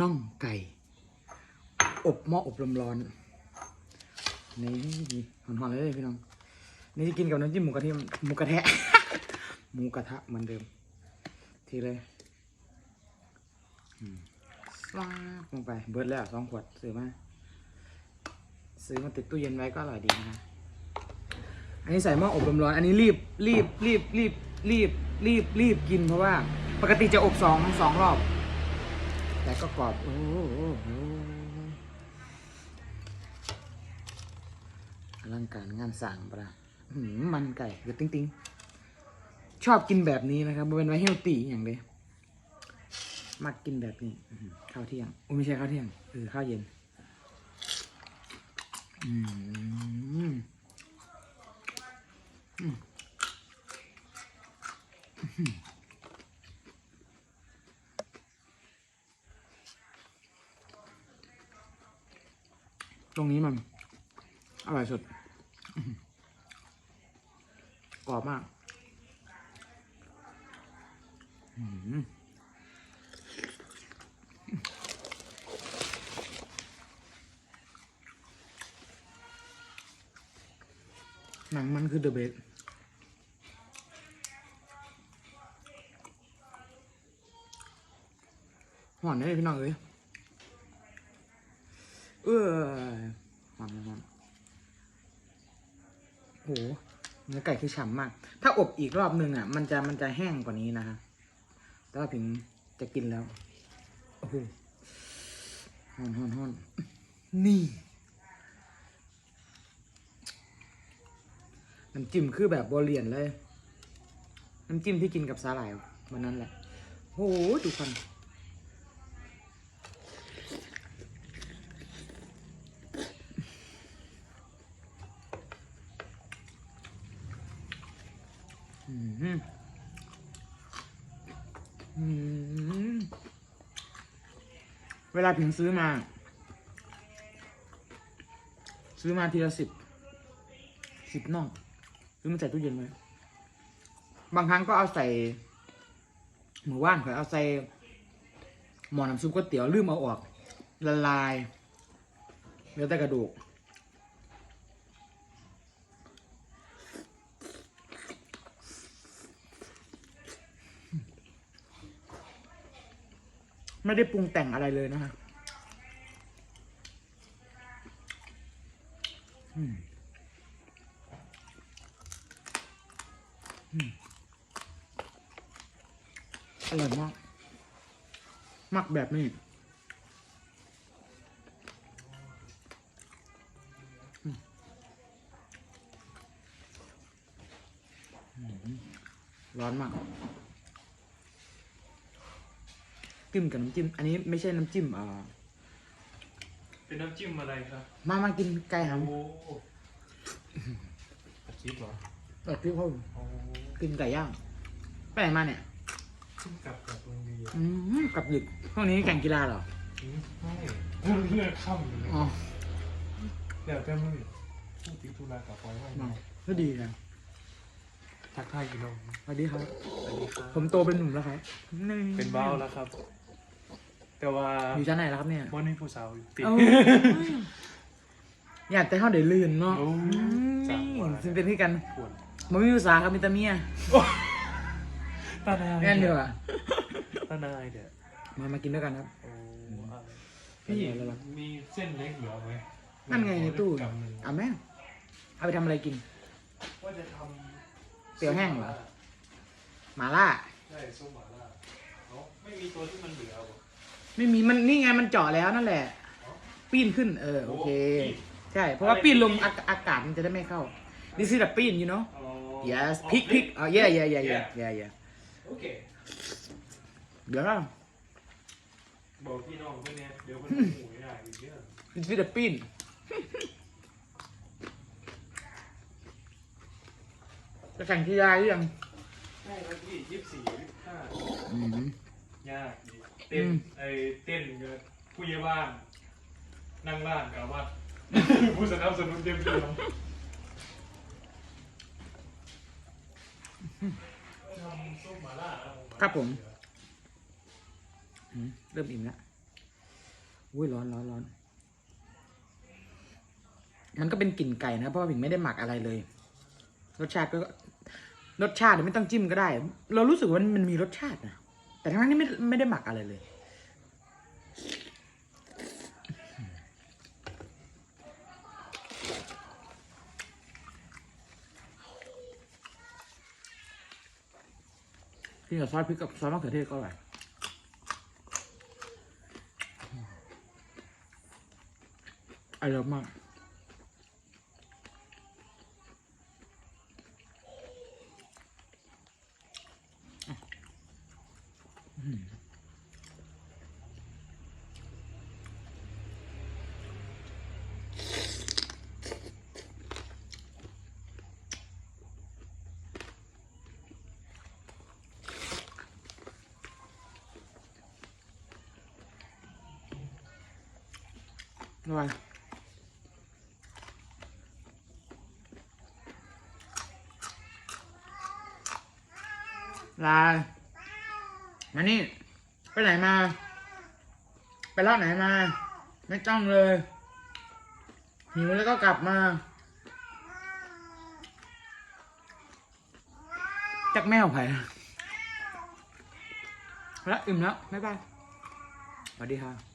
น่องไก่ อบหม้ออบลมร้อนนี่หอนๆเลยพี่น้อง นี่จะกินกับน้ำจิ้มหมูกระเทียมหมูกระแทะหมูกระทะเหมือนเดิม ทีเลยอืมสลาบลงไปเบิร์ดแล้วสองขวดซื้อมาซื้อมาติดตู้เย็นไว้ก็อร่อยดีนะฮะอันนี้ใส่หม้ออบลมร้อน อันนี้รีบรีบรีบรีบรีบรีบรีบกินเพราะว่า ปกติจะอบสองสองรอบ แต่ก็กรอบอ้หโอ้โหอลังการงานสั่งปะล่ะมันไก่เดือดติ้งติ้งชอบกินแบบนี้นะครับเป็นไว้เฮลตี้อย่างเดียวมักกินแบบนี้ข้าวเที่ยงโอ้ไม่ใช่ข้าวเที่ยงเออข้าวเย็นอืมอืม ตรงนี้มัน อร่อยสุดกรอบมากหนังมันคือเดอะเบสหอนได้พี่น้องเอ้ย เออหอนหอนโหเนื้อไก่คือฉ่ำมาก ถ้าอบอีกรอบนึงอะ มันจะมันจะแห้งกว่านี้นะฮะแต่ว่าพิงจะกินแล้วโอ้โหหอนหอนหอนนี่น้ำจิ้มคือแบบบรเลียนเลย น้ำจิ้มที่กินกับสาหร่ายวันนั้นแหละโอ้โหดูฟันอืมอืม เวลาพิงซื้อมา ซื้อมาทีละสิบสิบน่องซื้อมาใส่ตู้เย็นไว้บางครั้งก็เอาใส่หมูว่านข่อยเอาใส่หมอน้ำซุปก๋วยเตี๋ยวลืมเอาออก ละลายเหลือแต่กระดูก ไม่ได้ปรุงแต่งอะไรเลยนะฮะอืมอร่อยมาก มักแบบนี้ร้อนมาก จิ้มกับน้ำจิ้ม อันนี้ไม่ใช่น้ำจิ้มอ่าเป็นน้ำจิ้มอะไรครับมามากินไก่หโอ้ผัดชีสเหรอำแบบที่เขาโอ้กินไก่ย่างไปไหนมาเนี่ยขึ้นกลับกับโรงเรียนอืมกลับดึกพวกนี้แข่งกีฬาเหรอ อืมไม่เลือกค่ำเลยอ๋อเดี๋ยวจะมือผู้ติดธุระกับปอยไว้มาก็ดีนะทักทายกิโลสวัสดีครับ สวัสดีครับผมโตเป็นหนุ่มแล้วครับนี่เป็นเบ้าแล้วครับ แต่ว่าอยู่ชั้นไหนแล้วครับเนี่ยวันนี้ผู้สาวอยู่ติดโอ้ยอยากแต่เขาเดี๋ยวลื่นเนาะโอ้อืมสามวัน ซึ่งเป็นที่กันปวดมันไม่มีภาษาครับมีแต่เมียตาหนายแน่นเดียวอะตาหนายเดี๋ยวมามากินด้วยกันครับ โอ้อะพี่พี่มีเส้นเล็กเหลือไหมนั่นไงในตู้กำหนึ่งเอาแม่เอาไปทำอะไรกิน ว่าจะทำเตี๋ยวแห้งเหรอ หมาล่า ใช่ส้มหม่าล่าเอ้าไม่มีตัวที่มันเหลือบ่ ไม่มีมันนี่ไงมันเจาะแล้วนั่นแหละ ปีนขึ้น เออโอเคโอ้ปีนใช่ เพราะว่าปีนลงอากอากาศมันจะได้ไม่เข้า This is the ปีน you know อ๋อ yes อ๋อ pick pick อ๋อ yeah yeah yeah yeah yeah yeah โอเคเดี๋ยวเราบอกพี่น้องเพื่อนเนี่ยเดี๋ยวเพื่อนหมูไม่ได้อีกเยอะ This is the ปีนจะแข่งกีฬาหรือยังใช่ครับพี่ยี่สิบสี่ยี่สิบห้าอืม ยากดีเต้นอืม ไอ้เต้นกับผู้ใหญ่บ้าน นั่งร้านกับวัด ผู้สนับสนุนเต็มที่ครับทำส้มหม่าล่านะครับผม อืมเริ่มอิ่มแล้วอุ้ยร้อนร้อนร้อน มันก็เป็นกลิ่นไก่นะ เพราะว่าผิงไม่ได้หมักอะไรเลย รสชาติก็ รสชาติไม่ต้องจิ้มก็ได้ เรารู้สึกว่ามันมีรสชาตินะ แต่ทั้งนี้ไม่ไม่ได้หมักอะไรเลย กินกับซอสพริกกับซอสมะเขือเทศก็อร่อยอร่อยมาก อร่อยลามานี่ ไปไหนมา ไปรอบไหนมา ไม่ต้องเลย หิวแล้วก็กลับมา จักแมวไผ่แล้วอิ่มแล้ว บ๊ายบายสวัสดีค่ะ